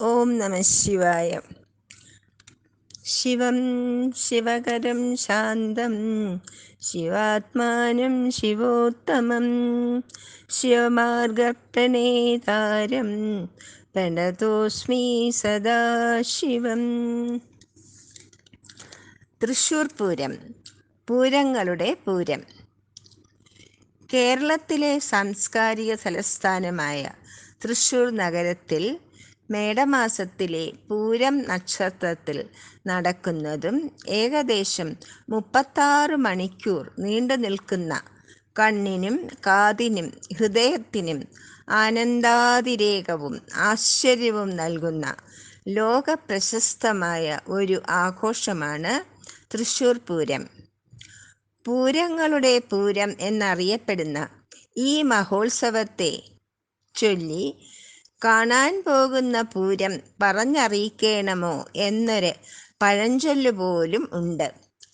ഓം നമ ശിവായ. ശിവം ശിവകരം ശാന്തം ശിവാത്മാനം ശിവോത്തമം ശിവമാർഗപ്രണേതാരം പ്രണതോസ്മി സദാശിവം തൃശൂർ പൂരം പൂരങ്ങളുടെ പൂരം. കേരളത്തിലെ സാംസ്കാരിക തലസ്ഥാനമായ തൃശൂർ നഗരത്തിൽ മേടമാസത്തിലെ പൂരം നക്ഷത്രത്തിൽ നടക്കുന്നതും ഏകദേശം മുപ്പത്താറ് മണിക്കൂർ നീണ്ടു നിൽക്കുന്ന കണ്ണിനും കാതിനും ഹൃദയത്തിനും ആനന്ദാതിരേകവും ആശ്ചര്യവും നൽകുന്ന ലോക പ്രശസ്തമായ ഒരു ആഘോഷമാണ് തൃശൂർ പൂരം. പൂരങ്ങളുടെ പൂരം എന്നറിയപ്പെടുന്ന ഈ മഹോത്സവത്തെ ചൊല്ലി കാണാൻ പോകുന്ന പൂരം പറഞ്ഞറിയിക്കണമോ എന്നൊരു പഴഞ്ചൊല്ല് പോലും ഉണ്ട്.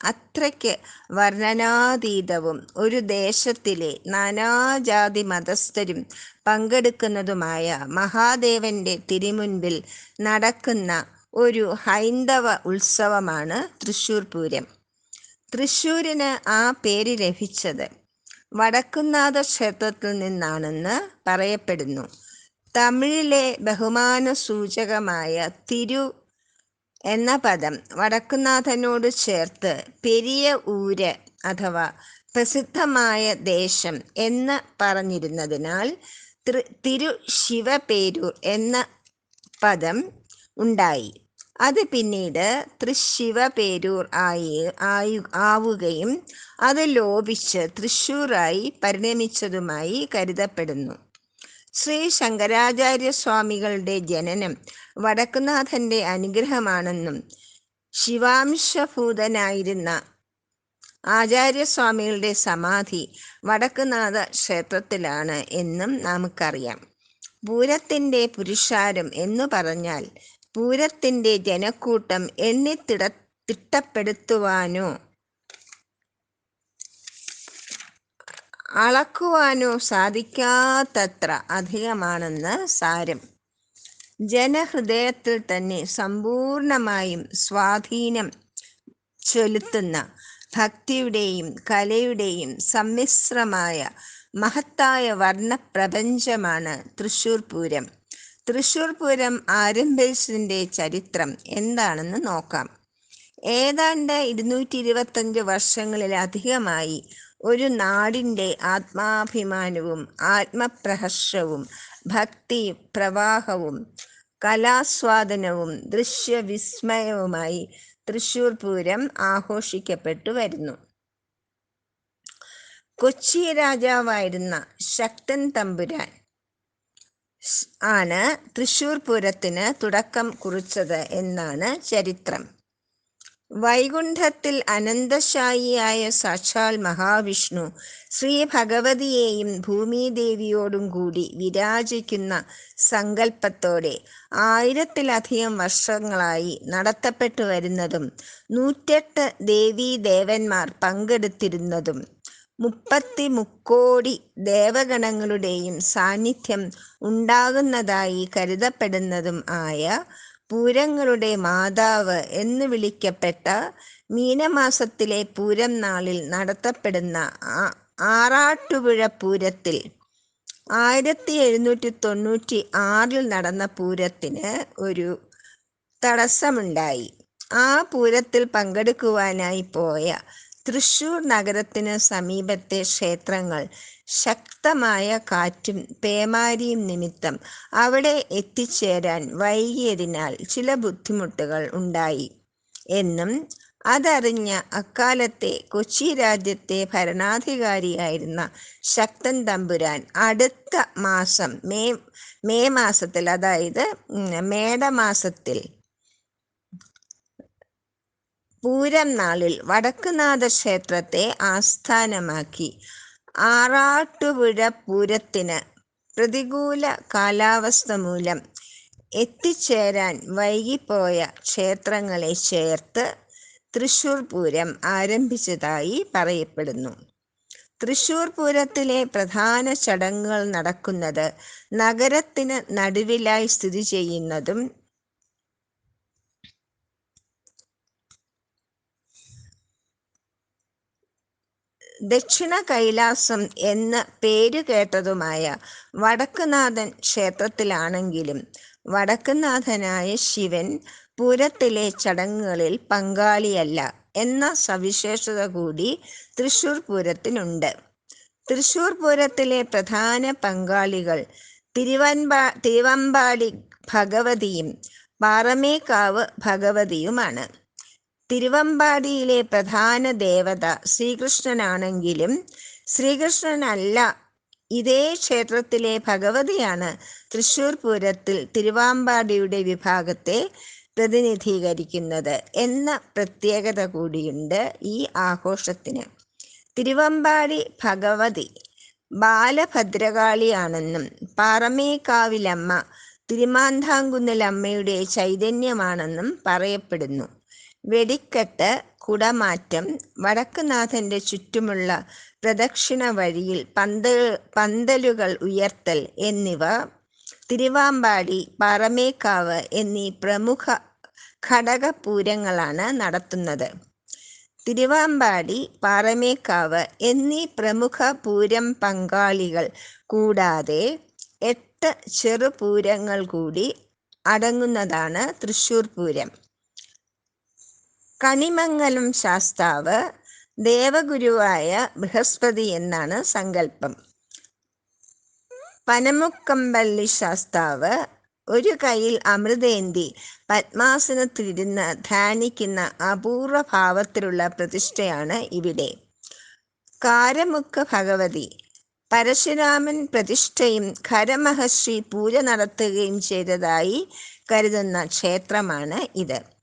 അത്രയ്ക്ക് വർണനാതീതവും ഒരു ദേശത്തിലെ നാനാജാതി മതസ്ഥരും പങ്കെടുക്കുന്നതുമായ മഹാദേവന്റെ തിരുമുൻപിൽ നടക്കുന്ന ഒരു ഹൈന്ദവ ഉത്സവമാണ് തൃശ്ശൂർ പൂരം. തൃശ്ശൂരിന് ആ പേര് ലഭിച്ചത് വടക്കുന്നാഥ ക്ഷേത്രത്തിൽ നിന്നാണെന്ന് പറയപ്പെടുന്നു. തമിഴിലെ ബഹുമാന സൂചകമായ തിരു എന്ന പദം വടക്കുനാഥനോട് ചേർത്ത് പെരിയ ഊര് അഥവാ പ്രസിദ്ധമായ ദേശം എന്ന് പറഞ്ഞിരുന്നതിനാൽ തിരു ശിവപേരൂർ എന്ന പദം ഉണ്ടായി. അത് പിന്നീട് തൃശിവപേരൂർ ആയി ആയു ആവുകയും അത് ലോപിച്ച് തൃശ്ശൂറായി പരിണമിച്ചതുമായി കരുതപ്പെടുന്നു. ശ്രീ ശങ്കരാചാര്യ സ്വാമികളുടെ ജനനം വടക്കുനാഥന്റെ അനുഗ്രഹമാണെന്നും ശിവാംശഭൂതനായിരുന്ന ആചാര്യസ്വാമികളുടെ സമാധി വടക്കുനാഥ ക്ഷേത്രത്തിലാണ് എന്നും നമുക്കറിയാം. പൂരത്തിന്റെ പുരുഷാരം എന്നു പറഞ്ഞാൽ പൂരത്തിന്റെ ജനക്കൂട്ടം എണ്ണിത്തിട തിട്ടപ്പെടുത്തുവാനോ അളക്കുവാനോ സാധിക്കാത്തത്ര അധികമാണെന്ന് സാരം. ജനഹൃദയത്തിൽ തന്നെ സമ്പൂർണമായും സ്വാധീനം ചെലുത്തുന്ന ഭക്തിയുടെയും കലയുടെയും സമ്മിശ്രമായ മഹത്തായ വർണപ്രപഞ്ചമാണ് തൃശൂർ പൂരം. തൃശൂർ പൂരം ആരംഭിച്ചതിന്റെ ചരിത്രം എന്താണെന്ന് നോക്കാം. ഏതാണ്ട് ഇരുന്നൂറ്റി ഇരുപത്തഞ്ച് വർഷങ്ങളിലധികമായി ഒരു നാടിന്റെ ആത്മാഭിമാനവും ആത്മപ്രഹർഷവും ഭക്തി പ്രവാഹവും കലാസ്വാദനവും ദൃശ്യവിസ്മയവുമായി തൃശൂർ പൂരം ആഘോഷിക്കപ്പെട്ടു വരുന്നു. കൊച്ചി രാജാവായിരുന്ന ശക്തൻ തമ്പുരാൻ ആണ് തൃശൂർ പൂരത്തിന് തുടക്കം കുറിച്ചത് എന്നാണ് ചരിത്രം. വൈകുണ്ഠത്തിൽ അനന്തശായിയായ സാക്ഷാൽ മഹാവിഷ്ണു ശ്രീ ഭഗവതിയെയും ഭൂമിദേവിയോടും കൂടി വിരാജിക്കുന്ന സങ്കല്പത്തോടെ ആയിരത്തിലധികം വർഷങ്ങളായി നടത്തപ്പെട്ടു വരുന്നതും നൂറ്റെട്ട് ദേവീ ദേവന്മാർ പങ്കെടുത്തിരുന്നതും മുപ്പത്തി മുക്കോടി ദേവഗണങ്ങളുടെയും സാന്നിധ്യം ഉണ്ടാകുന്നതായി കരുതപ്പെടുന്നതും ആയ പൂരങ്ങളുടെ മാതാവ് എന്ന് വിളിക്കപ്പെട്ട മീനമാസത്തിലെ പൂരം നാളിൽ നടത്തപ്പെടുന്ന ആറാട്ടുപുഴ പൂരത്തിൽ ആയിരത്തി എഴുന്നൂറ്റി തൊണ്ണൂറ്റി ആറിൽ നടന്ന പൂരത്തിന് ഒരു തടസ്സമുണ്ടായി. ആ പൂരത്തിൽ പങ്കെടുക്കുവാനായി പോയ തൃശൂർ നഗരത്തിന് സമീപത്തെ ക്ഷേത്രങ്ങൾ ശക്തമായ കാറ്റും പേമാരിയും നിമിത്തം അവിടെ എത്തിച്ചേരാൻ വൈകിയതിനാൽ ചില ബുദ്ധിമുട്ടുകൾ ഉണ്ടായി. എന്നും അതറിഞ്ഞ അക്കാലത്തെ കൊച്ചി രാജ്യത്തെ ഭരണാധികാരിയായിരുന്ന ശക്തൻ തമ്പുരാൻ അടുത്ത മാസം മെയ് മെയ് മാസത്തിൽ അതായത് മേടമാസത്തിൽ പൂരം നാളിൽ വടക്കുനാഥ ക്ഷേത്രത്തെ ആസ്ഥാനമാക്കി. ആറാട്ടുപുഴ പൂരത്തിന് പ്രതികൂല കാലാവസ്ഥ മൂലം എത്തിച്ചേരാൻ വൈകിപ്പോയ ക്ഷേത്രങ്ങളെ ചേർത്ത് തൃശൂർ പൂരം ആരംഭിച്ചതായി പറയപ്പെടുന്നു. തൃശൂർ പൂരത്തിലെ പ്രധാന ചടങ്ങുകൾ നടക്കുന്നത് നഗരത്തിന് നടുവിലായി സ്ഥിതി ചെയ്യുന്നതും ദക്ഷിണ കൈലാസം എന്ന് പേര് കേട്ടതുമായ വടക്കുനാഥൻ ക്ഷേത്രത്തിലാണെങ്കിലും വടക്കുനാഥനായ ശിവൻ പൂരത്തിലെ ചടങ്ങുകളിൽ പങ്കാളിയല്ല എന്ന സവിശേഷത കൂടി തൃശൂർ പൂരത്തിനുണ്ട്. തൃശൂർ പൂരത്തിലെ പ്രധാന പങ്കാളികൾ തിരുവൻപാ തിരുവമ്പാടി ഭഗവതിയും പാറമേക്കാവ് ഭഗവതിയുമാണ്. തിരുവമ്പാടിയിലെ പ്രധാന ദേവത ശ്രീകൃഷ്ണനാണെങ്കിലും ശ്രീകൃഷ്ണനല്ല ഇതേ ക്ഷേത്രത്തിലെ ഭഗവതിയാണ് തൃശൂർ പൂരത്തിൽ തിരുവാമ്പാടിയുടെ വിഭാഗത്തെ പ്രതിനിധീകരിക്കുന്നത് എന്ന പ്രത്യേകത കൂടിയുണ്ട് ഈ ആഘോഷത്തിന്. തിരുവമ്പാടി ഭഗവതി ബാലഭദ്രകാളിയാണെന്നും പാറമേക്കാവിലമ്മ തിരുമാന്താംകുന്നിലമ്മയുടെ ചൈതന്യമാണെന്നും പറയപ്പെടുന്നു. വെടിക്കെട്ട് കുടമാറ്റം വടക്കുനാഥന്റെ ചുറ്റുമുള്ള പ്രദക്ഷിണ വഴിയിൽ പന്ത പന്തലുകൾ ഉയർത്തൽ എന്നിവ തിരുവാമ്പാടി പാറമേക്കാവ് എന്നീ പ്രമുഖ ഘടകപൂരങ്ങളാണ് നടത്തുന്നത്. തിരുവാമ്പാടി പാറമേക്കാവ് എന്നീ പ്രമുഖ പൂരം പങ്കാളികൾ കൂടാതെ എട്ട് ചെറുപൂരങ്ങൾ കൂടി അടങ്ങുന്നതാണ് തൃശ്ശൂർ പൂരം. കണിമംഗലം ശാസ്താവ് ദേവഗുരുവായ ബൃഹസ്പതി എന്നാണ് സങ്കല്പം. പനമുക്കമ്പള്ളി ശാസ്താവ് ഒരു കയ്യിൽ അമൃതേന്തി പത്മാസനത്തിലിരുന്ന് ധ്യാനിക്കുന്ന അപൂർവ ഭാവത്തിലുള്ള പ്രതിഷ്ഠയാണ് ഇവിടെ. കാരമുക്ക ഭഗവതി പരശുരാമൻ പ്രതിഷ്ഠയും ഖരമഹർഷി പൂജ നടത്തുകയും ചെയ്തതായി കരുതുന്ന ക്ഷേത്രമാണ് ഇത്.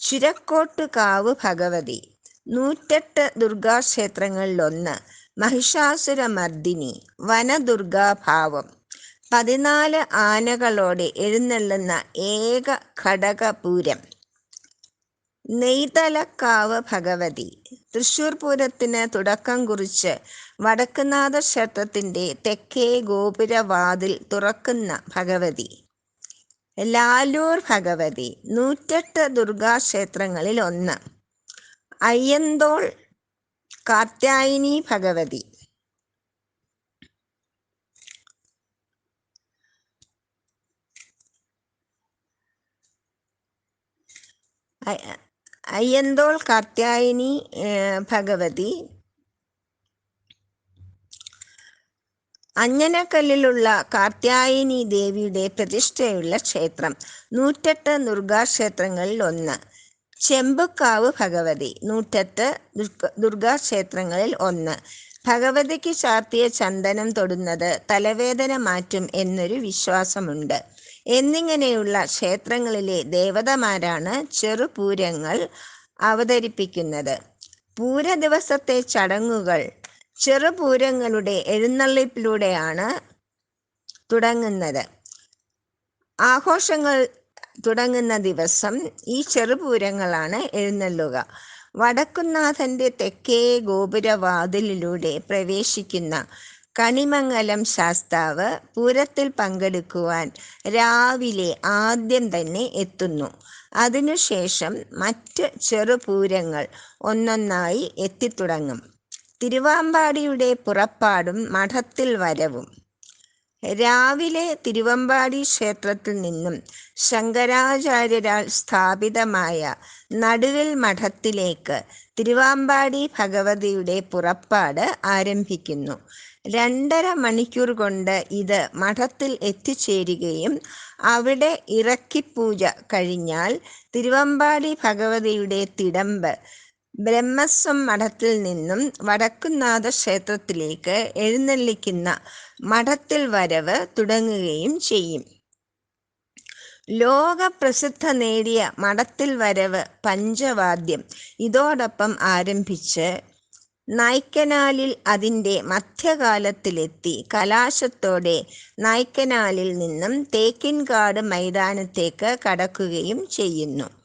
ചുരക്കോട്ടുകാവ് ഭഗവതി നൂറ്റെട്ട് ദുർഗാക്ഷേത്രങ്ങളിലൊന്ന് മഹിഷാസുരമർദ്ദിനി വനദുർഗാഭാവം. പതിനാല് ആനകളോടെ എഴുന്നള്ളുന്ന ഏക ഘടകപൂരം. നെയ്തലക്കാവ് ഭഗവതി തൃശൂർ പൂരത്തിന് തുടക്കം കുറിച്ച് വടക്കുനാഥ ക്ഷേത്രത്തിന്റെ തെക്കേ ഗോപുരവാതിൽ തുറക്കുന്ന ഭഗവതി. ലാലൂർ ഭഗവതി നൂറ്റെട്ട് ദുർഗാക്ഷേത്രങ്ങളിൽ ഒന്ന്. അയ്യന്തോൾ കാർത്യായനി ഭഗവതി. അയ്യന്തോൾ കാർത്യായനി ഭഗവതി അഞ്ഞനക്കല്ലിലുള്ള കാർത്യായനി ദേവിയുടെ പ്രതിഷ്ഠയുള്ള ക്ഷേത്രം നൂറ്റെട്ട് ദുർഗാക്ഷേത്രങ്ങളിൽ ഒന്ന്. ചെമ്പുക്കാവ് ഭഗവതി നൂറ്റെട്ട് ദുർഗാക്ഷേത്രങ്ങളിൽ ഒന്ന്. ഭഗവതിക്ക് ചാർത്തിയ ചന്ദനം തൊടുന്നത് തലവേദന മാറ്റും എന്നൊരു വിശ്വാസമുണ്ട്. എന്നിങ്ങനെയുള്ള ക്ഷേത്രങ്ങളിലെ ദേവതമാരാണ് ചെറുപൂരങ്ങൾ അവതരിപ്പിക്കുന്നത്. പൂര ദിവസത്തെ ചടങ്ങുകൾ ചെറുപൂരങ്ങളുടെ എഴുന്നള്ളിപ്പിലൂടെയാണ് തുടങ്ങുന്നത്. ആഘോഷങ്ങൾ തുടങ്ങുന്ന ദിവസം ഈ ചെറുപൂരങ്ങളാണ് എഴുന്നള്ളുക. വടക്കുന്നാഥന്റെ തെക്കേ ഗോപുരവാതിലിലൂടെ പ്രവേശിക്കുന്ന കണിമംഗലം ശാസ്താവ് പൂരത്തിൽ പങ്കെടുക്കുവാൻ രാവിലെ ആദ്യം തന്നെ എത്തുന്നു. അതിനുശേഷം മറ്റ് ചെറുപൂരങ്ങൾ ഒന്നൊന്നായി എത്തിത്തുടങ്ങും. തിരുവാമ്പാടിയുടെ പുറപ്പാടും മഠത്തിൽ വരവും. രാവിലെ തിരുവമ്പാടി ക്ഷേത്രത്തിൽ നിന്നും ശങ്കരാചാര്യരാൽ സ്ഥാപിതമായ നടുവിൽ മഠത്തിലേക്ക് തിരുവാമ്പാടി ഭഗവതിയുടെ പുറപ്പാട് ആരംഭിക്കുന്നു. രണ്ടര മണിക്കൂർ കൊണ്ട് ഇത് മഠത്തിൽ എത്തിച്ചേരുകയും അവിടെ ഇറക്കിപ്പൂജ കഴിഞ്ഞാൽ തിരുവമ്പാടി ഭഗവതിയുടെ തിടമ്പ് ബ്രഹ്മസ്വം മഠത്തിൽ നിന്നും വടക്കുന്നാഥ ക്ഷേത്രത്തിലേക്ക് എഴുന്നള്ളിക്കുന്ന മഠത്തിൽ വരവ് തുടങ്ങുകയും ചെയ്യും. ലോക പ്രസിദ്ധ നേടിയ മഠത്തിൽ വരവ് പഞ്ചവാദ്യം ഇതോടൊപ്പം ആരംഭിച്ച് നായ്ക്കനാലിൽ അതിന്റെ മധ്യകാലത്തിലെത്തി കലാശത്തോടെ നായ്ക്കനാലിൽ നിന്നും തേക്കിൻകാട് മൈതാനത്തേക്ക് കടക്കുകയും ചെയ്യുന്നു.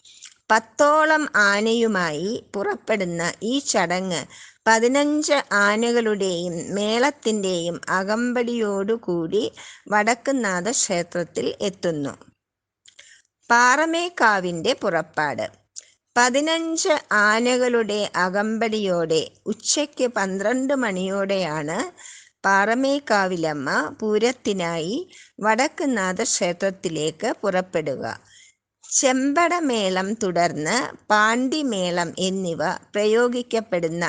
പത്തോളം ആനയുമായി പുറപ്പെടുന്ന ഈ ചടങ്ങ് പതിനഞ്ച് ആനകളുടെയും മേളത്തിന്റെയും അകമ്പടിയോടുകൂടി വടക്കുന്നാഥ ക്ഷേത്രത്തിൽ എത്തുന്നു. പാറമേക്കാവിന്റെ പുറപ്പാട്. പതിനഞ്ച് ആനകളുടെ അകമ്പടിയോടെ ഉച്ചയ്ക്ക് പന്ത്രണ്ട് മണിയോടെയാണ് പാറമേക്കാവിലമ്മ പൂരത്തിനായി വടക്കുന്നാഥ ക്ഷേത്രത്തിലേക്ക് പുറപ്പെടുക. ചെമ്പടമേളം തുടർന്ന് പാണ്ടിമേളം എന്നിവ പ്രയോഗിക്കപ്പെടുന്ന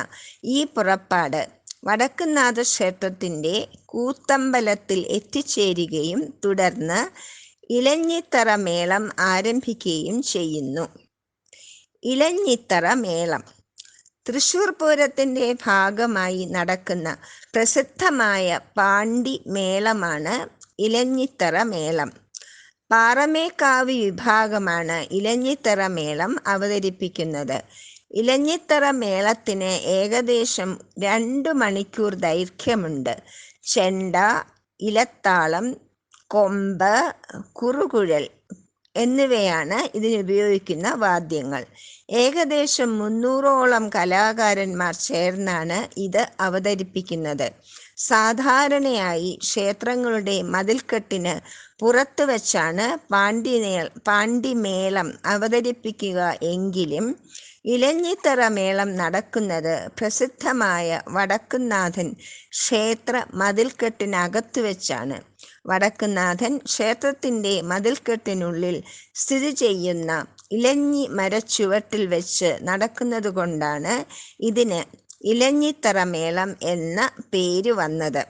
ഈ പുറപ്പാട് വടക്കുന്നാഥ ക്ഷേത്രത്തിന്റെ കൂത്തമ്പലത്തിൽ എത്തിച്ചേരുകയും തുടർന്ന് ഇലഞ്ഞിത്തറ മേളം ആരംഭിക്കുകയും ചെയ്യുന്നു. ഇലഞ്ഞിത്തറ മേളം തൃശൂർ പൂരത്തിന്റെ ഭാഗമായി നടക്കുന്ന പ്രസിദ്ധമായ പാണ്ടി മേളമാണ് ഇലഞ്ഞിത്തറ മേളം പാറമേക്കാവ് വിഭാഗമാണ് ഇലഞ്ഞിത്തറ മേളം അവതരിപ്പിക്കുന്നത്. ഇലഞ്ഞിത്തറ മേളത്തിന് ഏകദേശം രണ്ടു മണിക്കൂർ ദൈർഘ്യമുണ്ട്. ചെണ്ട ഇലത്താളം കൊമ്പ് കുറുകുഴൽ എന്നിവയാണ് ഇതിനുപയോഗിക്കുന്ന വാദ്യങ്ങൾ. ഏകദേശം മുന്നൂറോളം കലാകാരന്മാർ ചേർന്നാണ് ഇത് അവതരിപ്പിക്കുന്നത്. സാധാരണയായി ക്ഷേത്രങ്ങളുടെ മതിൽക്കെട്ടിന് പുറത്തു വച്ചാണ് പാണ്ഡിനേ പാണ്ഡിമേളം അവതരിപ്പിക്കുക എങ്കിലും ഇലഞ്ഞിത്തറ മേളം നടക്കുന്നത് പ്രസിദ്ധമായ വടക്കുന്നാഥൻ ക്ഷേത്ര മതിൽക്കെട്ടിനകത്തു വെച്ചാണ്. വടക്കുന്നാഥൻ ക്ഷേത്രത്തിന്റെ മതിൽക്കെട്ടിനുള്ളിൽ സ്ഥിതി ചെയ്യുന്ന ഇലഞ്ഞി മരച്ചുവട്ടിൽ വെച്ച് നടക്കുന്നതുകൊണ്ടാണ് ഇതിന് ഇലഞ്ഞിത്തറ മേളം എന്ന പേര് വന്നത്.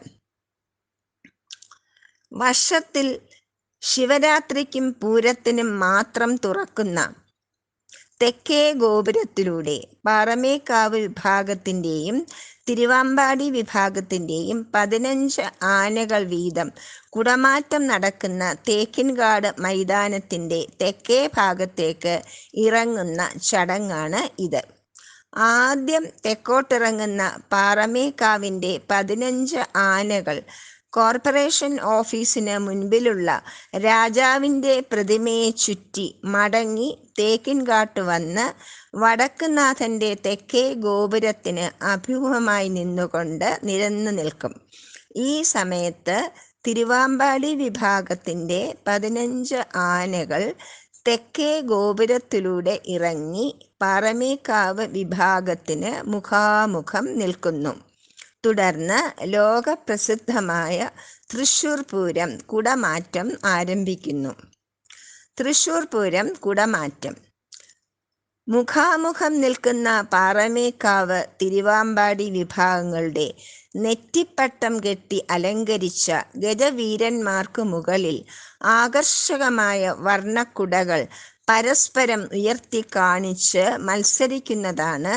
വർഷത്തിൽ ശിവരാത്രിക്കും പൂരത്തിനും മാത്രം തുറക്കുന്ന തെക്കേ ഗോപുരത്തിലൂടെ പാറമേക്കാവ് വിഭാഗത്തിന്റെയും തിരുവാമ്പാടി വിഭാഗത്തിന്റെയും പതിനഞ്ച് ആനകൾ വീതം കുടമാറ്റം നടക്കുന്ന തേക്കിൻകാട് മൈതാനത്തിന്റെ തെക്കേ ഭാഗത്തേക്ക് ഇറങ്ങുന്ന ചടങ്ങാണ് ഇത്. ആദ്യം തെക്കോട്ടിറങ്ങുന്ന പാറമേക്കാവിന്റെ പതിനഞ്ച് ആനകൾ കോർപ്പറേഷൻ ഓഫീസിന് മുൻപിലുള്ള രാജാവിന്റെ പ്രതിമയെ ചുറ്റി മടങ്ങി തേക്കിൻകാട്ട് വന്ന് വടക്കുനാഥന്റെ തെക്കേ ഗോപുരത്തിന് അഭിമുഖമായി നിന്നുകൊണ്ട് നിരന്നു നിൽക്കും. ഈ സമയത്ത് തിരുവാമ്പാടി വിഭാഗത്തിന്റെ പതിനഞ്ച് ആനകൾ തെക്കേ ഗോപുരത്തിലൂടെ ഇറങ്ങി പാറമേക്കാവ് വിഭാഗത്തിന് മുഖാമുഖം നിൽക്കുന്നു. തുടർന്ന് ലോകപ്രസിദ്ധമായ തൃശൂർ പൂരം കുടമാറ്റം ആരംഭിക്കുന്നു. തൃശൂർ പൂരം കുടമാറ്റം. മുഖാമുഖം നിൽക്കുന്ന പാറമേക്കാവ് തിരുവാമ്പാടി വിഭാഗങ്ങളുടെ നെറ്റിപ്പട്ടം കെട്ടി അലങ്കരിച്ച ഗജവീരന്മാർക്ക് മുകളിൽ ആകർഷകമായ വർണക്കുടകൾ പരസ്പരം ഉയർത്തി കാണിച്ച് മത്സരിക്കുന്നതാണ്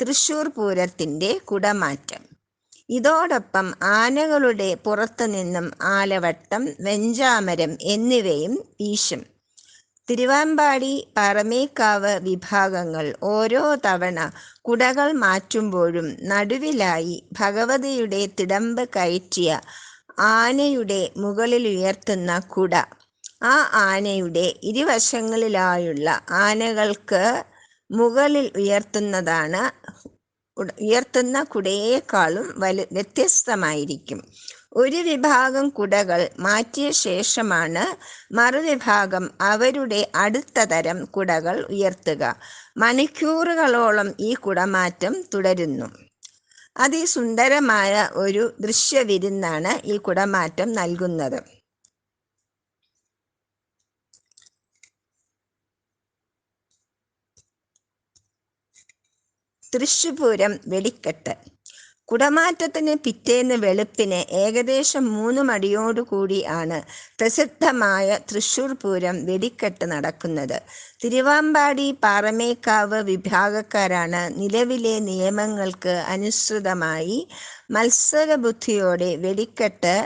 തൃശൂർ പൂരത്തിന്റെ കുടമാറ്റം. ഇതോടൊപ്പം ആനകളുടെ പുറത്തു നിന്നും ആലവട്ടം വെഞ്ചാമരം എന്നിവയും വീശും. തിരുവാമ്പാടി പറമേക്കാവ് വിഭാഗങ്ങൾ ഓരോ തവണ കുടകൾ മാറ്റുമ്പോഴും നടുവിലായി ഭഗവതിയുടെ തിടമ്പ് കയറ്റിയ ആനയുടെ മുകളിൽ ഉയർത്തുന്ന കുട. ആ ആനയുടെ ഇരുവശങ്ങളിലായുള്ള ആനകൾക്ക് മുകളിൽ ഉയർത്തുന്നതാണ് ഉയർത്തുന്ന കുടയേക്കാളും വലു വ്യത്യസ്തമായിരിക്കും. ഒരു വിഭാഗം കുടകൾ മാറ്റിയ ശേഷമാണ് മറുവിഭാഗം അവരുടെ അടുത്ത തരം കുടകൾ ഉയർത്തുക. മണിക്കൂറുകളോളം ഈ കുടമാറ്റം തുടരുന്നു. അതിസുന്ദരമായ ഒരു ദൃശ്യവിരുന്നാണ് ഈ കുടമാറ്റം നൽകുന്നത്. തൃശ്ശൂപൂരം വെടിക്കെട്ട് കുടമാറ്റത്തിന് പിറ്റേന്ന് വെളുപ്പിന് ഏകദേശം മൂന്ന് മടിയോടുകൂടി ആണ് പ്രസിദ്ധമായ തൃശ്ശൂർ പൂരം വെടിക്കെട്ട് നടക്കുന്നത്. തിരുവാമ്പാടി പാറമേക്കാവ് വിഭാഗക്കാരാണ് നിലവിലെ നിയമങ്ങൾക്ക് അനുസൃതമായി മത്സരബുദ്ധിയോടെ വെടിക്കെട്ട്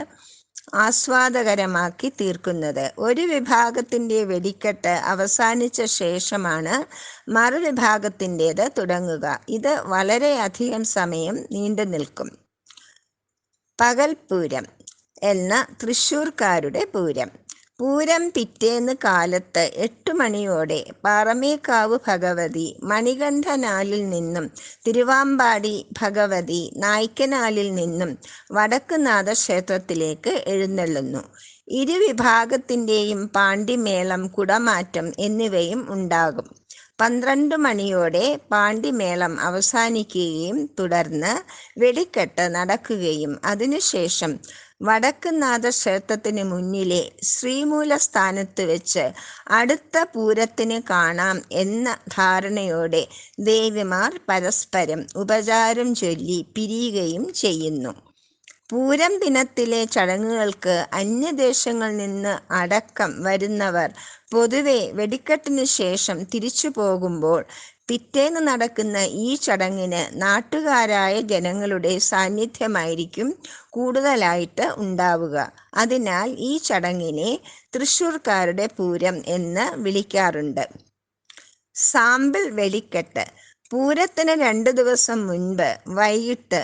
ആസ്വാദകരമാക്കി തീർക്കുന്നത്. ഒരു വിഭാഗത്തിന്റെ വെടിക്കെട്ട് അവസാനിച്ച ശേഷമാണ് മറുവിഭാഗത്തിന്റേത് തുടങ്ങുക. ഇത് വളരെയധികം സമയം നീണ്ടു നിൽക്കും. പകൽപൂരം എന്ന തൃശ്ശൂർക്കാരുടെ പൂരം. പൂരം പിറ്റേന്ന് കാലത്ത് എട്ടു മണിയോടെ പാറമേക്കാവ് ഭഗവതി മണികണ്ഠനാലിൽ നിന്നും തിരുവാമ്പാടി ഭഗവതി നായ്ക്കനാലിൽ നിന്നും വടക്കുനാഥ ക്ഷേത്രത്തിലേക്ക് എഴുന്നള്ളുന്നു. ഇരുവിഭാഗത്തിന്റെയും പാണ്ടിമേളം കുടമാറ്റം എന്നിവയും ഉണ്ടാകും. പന്ത്രണ്ട് മണിയോടെ പാണ്ടിമേളം അവസാനിക്കുകയും തുടർന്ന് വെടിക്കെട്ട് നടക്കുകയും അതിനുശേഷം വടക്കുന്നാഥ ക്ഷേത്രത്തിന് മുന്നിലെ ശ്രീമൂല സ്ഥാനത്ത് വെച്ച് അടുത്ത പൂരത്തിന് കാണാം എന്ന ധാരണയോടെ ദേവിമാർ പരസ്പരം ഉപചാരം ചൊല്ലി പിരിയുകയും ചെയ്യുന്നു. പൂരം ദിനത്തിലെ ചടങ്ങുകൾക്ക് അന്യദേശങ്ങളിൽ നിന്ന് അടക്കം വരുന്നവർ പൊതുവെ വെടിക്കെട്ടിന് ശേഷം തിരിച്ചു പോകുമ്പോൾ പിറ്റേന്ന് നടക്കുന്ന ഈ ചടങ്ങിന് നാട്ടുകാരായ ജനങ്ങളുടെ സാന്നിധ്യമായിരിക്കും കൂടുതലായിട്ട് ഉണ്ടാവുക. അതിനാൽ ഈ ചടങ്ങിനെ തൃശ്ശൂർക്കാരുടെ പൂരം എന്ന് വിളിക്കാറുണ്ട്. സാമ്പിൾ വെടിക്കെട്ട്. പൂരത്തിന് രണ്ടു ദിവസം മുൻപ് വൈകിട്ട്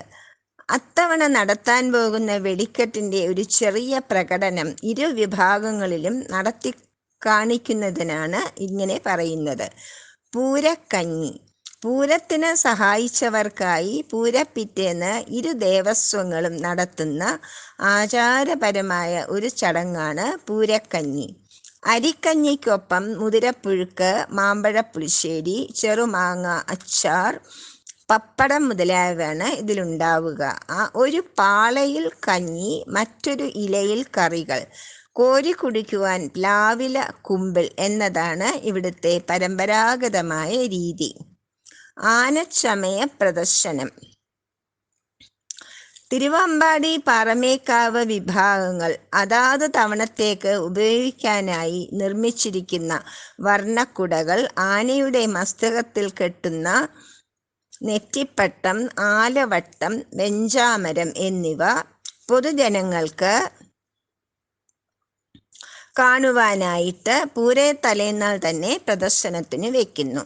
അത്തവണ നടത്താൻ പോകുന്ന വെടിക്കെട്ടിന്റെ ഒരു ചെറിയ പ്രകടനം ഇരു വിഭാഗങ്ങളിലും നടത്തി കാണിക്കുന്നതിനാണ് ഇങ്ങനെ പറയുന്നത്. പൂരക്കഞ്ഞി. പൂരത്തിന് സഹായിച്ചവർക്കായി പൂരപ്പിറ്റേന്ന് ഇരു ദേവസ്വങ്ങളും നടത്തുന്ന ആചാരപരമായ ഒരു ചടങ്ങാണ് പൂരക്കഞ്ഞി. അരിക്കഞ്ഞിക്കൊപ്പം മുതിരപ്പുഴുക്ക് മാമ്പഴപ്പുളിശ്ശേരി ചെറുമാങ്ങ അച്ചാർ പപ്പടം മുതലായവയാണ് ഇതിലുണ്ടാവുക. ആ ഒരു പാളയിൽ കഞ്ഞി മറ്റൊരു ഇലയിൽ കറികൾ. കോരി കുടിക്കുവാൻ പ്ലാവില കുമ്പിൾ എന്നതാണ് ഇവിടുത്തെ പരമ്പരാഗതമായ രീതി. ആനച്ചമയ പ്രദർശനം. തിരുവമ്പാടി പാറമേക്കാവ് വിഭാഗങ്ങൾ അതാത് തവണത്തേക്ക് ഉപയോഗിക്കാനായി നിർമ്മിച്ചിരിക്കുന്ന വർണക്കുടകൾ ആനയുടെ മസ്തകത്തിൽ കെട്ടുന്ന നെറ്റിപ്പട്ടം ആലവട്ടം വെഞ്ചാമരം എന്നിവ പൊതുജനങ്ങൾക്ക് കാണുവാനായിട്ട് പൂരെ തലേന്നാൾ തന്നെ പ്രദർശനത്തിന് വെക്കുന്നു.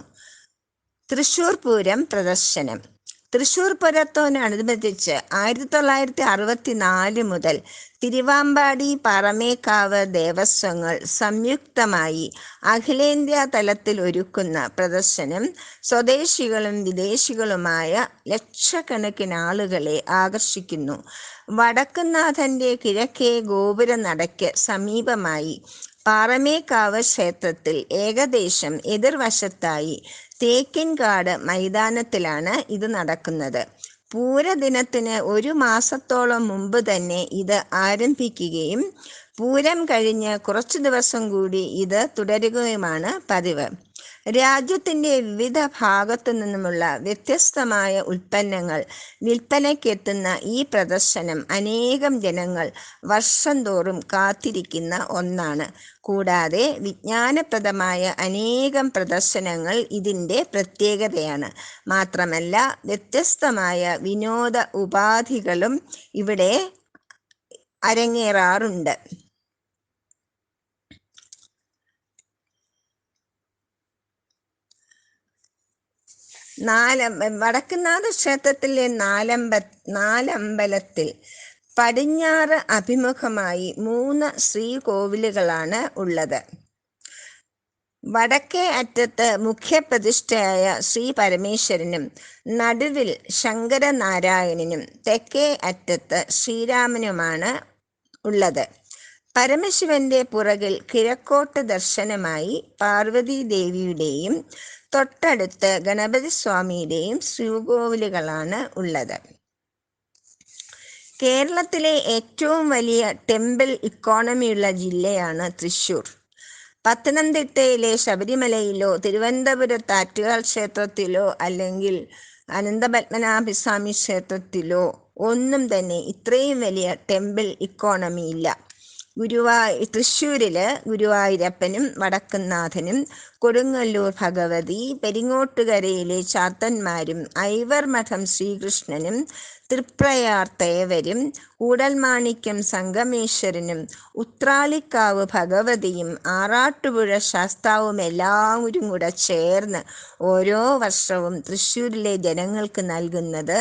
തൃശ്ശൂർ പൂരം പ്രദർശനം. തൃശൂർ പൂരത്തോടനുബന്ധിച്ച് ആയിരത്തി തൊള്ളായിരത്തി അറുപത്തി നാല് മുതൽ തിരുവാമ്പാടി പറമേക്കാവ് ദേവസ്വങ്ങൾ സംയുക്തമായി അഖിലേന്ത്യാ തലത്തിൽ ഒരുക്കുന്ന പ്രദർശനം സ്വദേശികളും വിദേശികളുമായ ലക്ഷക്കണക്കിന് ആളുകളെ ആകർഷിക്കുന്നു. വടക്കുന്നാഥന്റെ കിഴക്കേ ഗോപുര നടയ്ക്ക് സമീപമായി പാറമേക്കാവ് ക്ഷേത്രത്തിൽ ഏകദേശം എതിർവശത്തായി തേക്കിൻകാട് മൈതാനത്തിലാണ് ഇത് നടക്കുന്നത്. പൂരദിനത്തിന് ഒരു മാസത്തോളം മുമ്പ് തന്നെ ഇത് ആരംഭിക്കുകയും പൂരം കഴിഞ്ഞ് കുറച്ചു ദിവസം കൂടി ഇത് തുടരുകയുമാണ് പതിവ്. രാജ്യത്തിന്റെ വിവിധ ഭാഗത്തു നിന്നുമുള്ള വ്യത്യസ്തമായ ഉൽപ്പന്നങ്ങൾ വിൽപ്പനയ്ക്കെത്തുന്ന ഈ പ്രദർശനം അനേകം ജനങ്ങൾ വർഷം തോറും കാത്തിരിക്കുന്ന ഒന്നാണ്. കൂടാതെ വിജ്ഞാനപ്രദമായ അനേകം പ്രദർശനങ്ങൾ ഇതിന്റെ പ്രത്യേകതയാണ്. മാത്രമല്ല വ്യത്യസ്തമായ വിനോദ ഉപാധികളും ഇവിടെ അരങ്ങേറാറുണ്ട്. നാല വടക്കുന്നാഥ ക്ഷേത്രത്തിലെ നാലമ്പ നാലമ്പലത്തിൽ പടിഞ്ഞാറ് അഭിമുഖമായി മൂന്ന് ശ്രീകോവിലുകളാണ് ഉള്ളത്. വടക്കേ അറ്റത്ത് മുഖ്യപ്രതിഷ്ഠയായ ശ്രീ പരമേശ്വരനും നടുവിൽ ശങ്കരനാരായണനും തെക്കേ അറ്റത്ത് ശ്രീരാമനുമാണ് ഉള്ളത്. പരമശിവന്റെ പുറകിൽ കിഴക്കോട്ട് ദർശനമായി പാർവതി ദേവിയുടെയും തൊട്ടടുത്ത് ഗണപതി സ്വാമിയുടെയും ശ്രീകോവിലുകളാണ് ഉള്ളത്. കേരളത്തിലെ ഏറ്റവും വലിയ ടെമ്പിൾ ഇക്കോണമിയുള്ള ജില്ലയാണ് തൃശൂർ പത്തനംതിട്ടയിലെ ശബരിമലയിലോ തിരുവനന്തപുരത്ത് ആറ്റുകാൽ ക്ഷേത്രത്തിലോ അല്ലെങ്കിൽ അനന്തപത്മനാഭസ്വാമി ക്ഷേത്രത്തിലോ ഒന്നും തന്നെ ഇത്രയും വലിയ ടെമ്പിൾ ഇക്കോണമി ഇല്ല ഗുരുവായൂർ തൃശ്ശൂരിൽ ഗുരുവായൂരപ്പനും വടക്കുന്നാഥനും കൊടുങ്ങല്ലൂർ ഭഗവതി പെരിങ്ങോട്ടുകരയിലെ ചാത്തന്മാരും ഐവർ മഠം ശ്രീകൃഷ്ണനും തൃപ്രയാർ തേവരും കൂടൽമാണിക്യം സംഗമേശ്വരനും ഉത്രാളിക്കാവ് ഭഗവതിയും ആറാട്ടുപുഴ ശാസ്താവും എല്ലാവരും കൂടെ ചേർന്ന് ഓരോ വർഷവും തൃശ്ശൂരിലെ ജനങ്ങൾക്ക് നൽകുന്നത്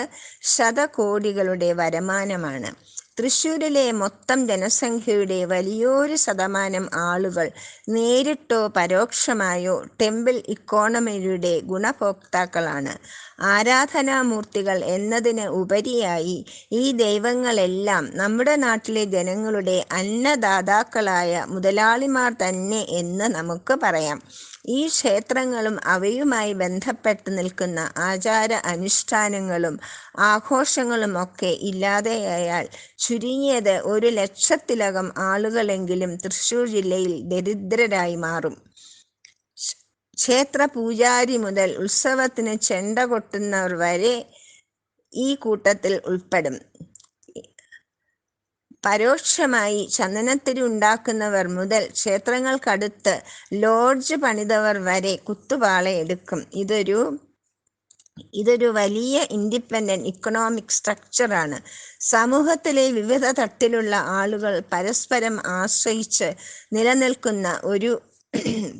ശതകോടികളുടെ വരുമാനമാണ്. തൃശ്ശൂരിലെ മൊത്തം ജനസംഖ്യയുടെ വലിയൊരു ശതമാനം ആളുകൾ നേരിട്ടോ പരോക്ഷമായോ ടെമ്പിൾ ഇക്കോണമിയുടെ ഗുണഭോക്താക്കളാണ്. ആരാധനാമൂർത്തികൾ എന്നതിന് ഉപരിയായി ഈ ദൈവങ്ങളെല്ലാം നമ്മുടെ നാട്ടിലെ ജനങ്ങളുടെ അന്നദാതാക്കളായ മുതലാളിമാർ തന്നെ എന്ന് നമുക്ക് പറയാം. ഈ ക്ഷേത്രങ്ങളും അവയുമായി ബന്ധപ്പെട്ട് നിൽക്കുന്ന ആചാര അനുഷ്ഠാനങ്ങളും ആഘോഷങ്ങളും ഒക്കെ ഇല്ലാതെയായാൽ ചുരുങ്ങിയത് ഒരു ലക്ഷത്തിലകം ആളുകളെങ്കിലും തൃശ്ശൂർ ജില്ലയിൽ ദരിദ്രരായി മാറും. ക്ഷേത്ര പൂജാരി മുതൽ ഉത്സവത്തിന് ചെണ്ട കൊട്ടുന്നവർ വരെ ഈ കൂട്ടത്തിൽ ഉൾപ്പെടും. പരോക്ഷമായി ചന്ദനത്തിരി ഉണ്ടാക്കുന്നവർ മുതൽ ക്ഷേത്രങ്ങൾക്കടുത്ത് ലോഡ്ജ് പണിതവർ വരെ കുത്തുപാള എടുക്കും. ഇതൊരു ഇതൊരു വലിയ ഇൻഡിപെൻഡന്റ് ഇക്കണോമിക് സ്ട്രക്ചറാണ് സമൂഹത്തിലെ വിവിധ തട്ടിലുള്ള ആളുകൾ പരസ്പരം ആശ്രയിച്ച് നിലനിൽക്കുന്ന ഒരു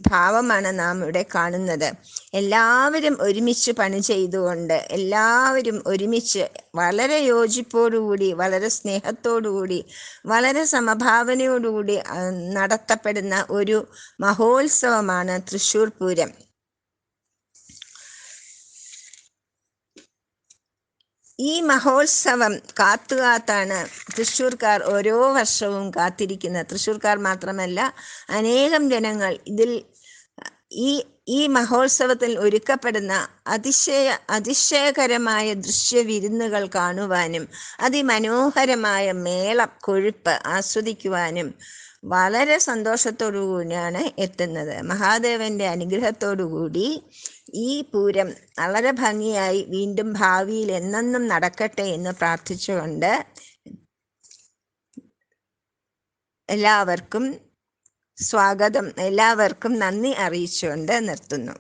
ഭാവമാണ് നാം ഇവിടെ കാണുന്നത്. എല്ലാവരും ഒരുമിച്ച് പണി ചെയ്തുകൊണ്ട് എല്ലാവരും ഒരുമിച്ച് വളരെ യോജിപ്പോടുകൂടി വളരെ സ്നേഹത്തോടുകൂടി വളരെ സമഭാവനയോടുകൂടി നടത്തപ്പെടുന്ന ഒരു മഹോത്സവമാണ് തൃശ്ശൂർ പൂരം. ഈ മഹോത്സവം കാത്തുകാത്താണ് തൃശ്ശൂർക്കാർ ഓരോ വർഷവും കാത്തിരിക്കുന്നത്. തൃശ്ശൂർക്കാർ മാത്രമല്ല അനേകം ജനങ്ങൾ ഇതിൽ ഈ ഈ മഹോത്സവത്തിൽ ഒരുക്കപ്പെടുന്ന അതിശയ അതിശയകരമായ ദൃശ്യവിരുന്നുകൾ കാണുവാനും അതിമനോഹരമായ മേള കൊഴുപ്പ് ആസ്വദിക്കുവാനും വളരെ സന്തോഷത്തോടു കൂടിയാണ് എത്തുന്നത്. മഹാദേവന്റെ അനുഗ്രഹത്തോടു കൂടി ഈ പൂരം വളരെ ഭംഗിയായി വീണ്ടും ഭാവിയിൽ എന്നെന്നും നടക്കട്ടെ എന്ന് പ്രാർത്ഥിച്ചുകൊണ്ട് എല്ലാവർക്കും സ്വാഗതം. എല്ലാവർക്കും നന്ദി അറിയിച്ചുകൊണ്ട് നിർത്തുന്നു.